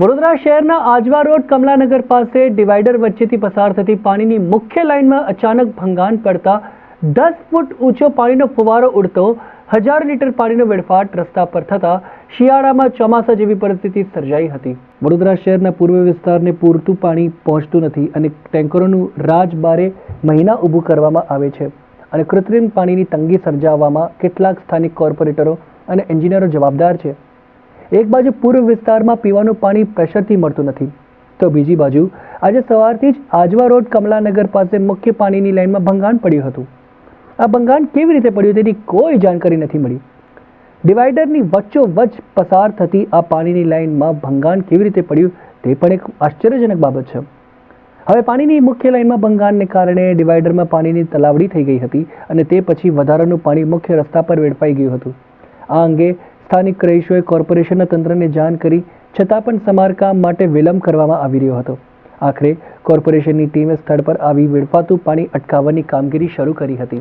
વડોદરા શહેરના આજવા રોડ કમલાનગર પાસે ડિવાઈડર વચ્ચેથી પસાર થતી પાણીની મુખ્ય લાઇનમાં અચાનક ભંગાણ પડતા દસ ફૂટ ઊંચો પાણીનો ફુવારો ઉડતો હજાર લીટર પાણીનો વેડફાટ રસ્તા પર થતા શિયાળામાં ચોમાસા જેવી પરિસ્થિતિ સર્જાઈ હતી. વડોદરા શહેરના પૂર્વ વિસ્તારને પૂરતું પાણી પહોંચતું નથી અને ટેન્કરોનું રાજબારે મહિના ઊભું કરવામાં આવે છે અને કૃત્રિમ પાણીની તંગી સર્જાવવામાં કેટલાક સ્થાનિક કોર્પોરેટરો અને એન્જિનિયરો જવાબદાર છે. એક બાજુ પૂર્વ વિસ્તારમાં પીવાનું પાણી પ્રેશરથી મળતું નથી. તો બીજી બાજુ, આજે સવારથી જ આજવા રોડ કમલાનગર પાસે મુખ્ય પાણીની લાઇનમાં ભંગાણ પડ્યું હતું. આ ભંગાણ કેવી રીતે પડ્યું તેની કોઈ જાણકારી નથી મળી. ડિવાઈડરની વચ્ચોવચ્ચ પસાર થતી આ પાણીની લાઇનમાં ભંગાણ કેવી રીતે પડ્યું તે પણ એક આશ્ચર્યજનક બાબત છે. હવે પાણીની મુખ્ય લાઇનમાં ભંગાણને કારણે ડિવાઈડરમાં પાણીની તલાવડી થઈ ગઈ હતી અને તે પછી વધારાનું પાણી મુખ્ય રસ્તા પર વેડફાઈ ગયું હતું. આ અંગે સ્થાનિક રહીશોએ કોર્પોરેશનના તંત્રને જાણ કરી, છતાં પણ સમારકામ માટે વિલંબ કરવામાં આવી રહ્યો હતો. આખરે કોર્પોરેશનની ટીમે સ્થળ પર આવી વેડફાતું પાણી અટકાવવાની કામગીરી શરૂ કરી હતી.